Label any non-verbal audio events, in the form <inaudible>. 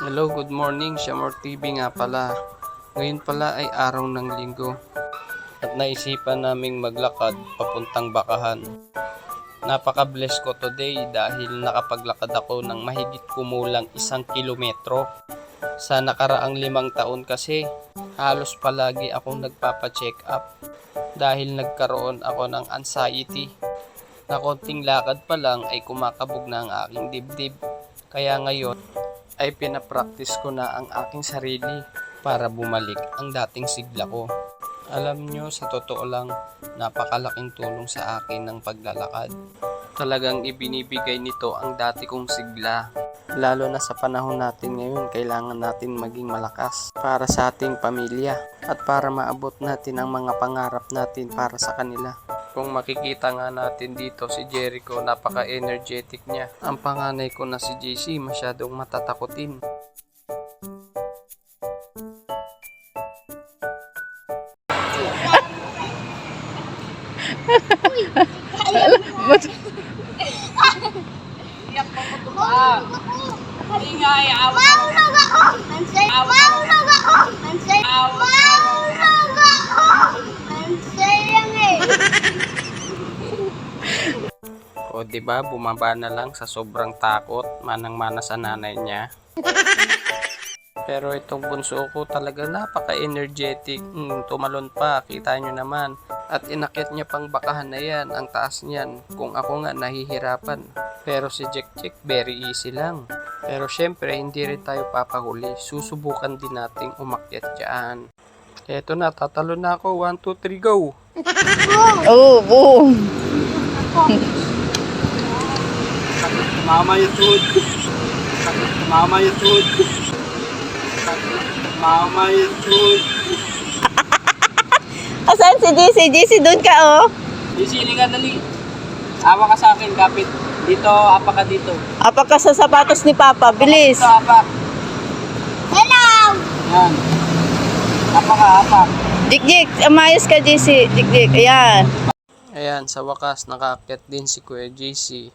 Hello, good morning. Shamor TV nga pala. Ngayon pala ay araw ng linggo. At naisipan naming maglakad papuntang bakahan. Napaka-bless ko today dahil nakapaglakad ako ng mahigit kumulang isang kilometro. Sa nakaraang limang taon kasi, halos palagi akong nagpapa-check up dahil nagkaroon ako ng anxiety. Na konting lakad pa lang ay kumakabog na ang aking dibdib. Kaya ngayon, ay pinapractice ko na ang aking sarili para bumalik ang dating sigla ko. Alam nyo, sa totoo lang, napakalaking tulong sa akin ng paglalakad. Talagang ibinibigay nito ang dati kong sigla. Lalo na sa panahon natin ngayon, kailangan natin maging malakas para sa ating pamilya at para maabot natin ang mga pangarap natin para sa kanila. Kung makikita nga natin dito si Jericho, napaka-energetic niya. Ang panganay ko na si JC, masyadong matatakotin. Mahulog ako! Mansay! Mahulog ako! Mansay! Di ba bumaba na lang sa sobrang takot, manang-mana sa nanay niya. Pero itong bunso ko talaga napaka-energetic. Hmm, tumalon pa, kita nyo naman. At inakit niya pang bakahan na yan, ang taas niyan. Kung ako nga nahihirapan. Pero si Jack Jack, very easy lang. Pero syempre, hindi rin tayo papahuli. Susubukan din nating umakyat dyan. Eto na, tatalo na ako. 1, 2, 3, go! <laughs> Oo, boom. Mama yung tuhod. Mama yung tuhod. Mama yung tuhod. <laughs> Asan si JC? JC, doon ka, oh. Isili ka dali. Awa ka sa akin, kapit. Dito, apa ka dito. Apa ka sa sapatos ni Papa? Bilis. Dito, apa. Hello! Yan. Apa ka, apa. Jik-jik, amayos ka, JC. Jik-jik, ayan. Ayan, sa wakas, nakakit din si Kuya JC.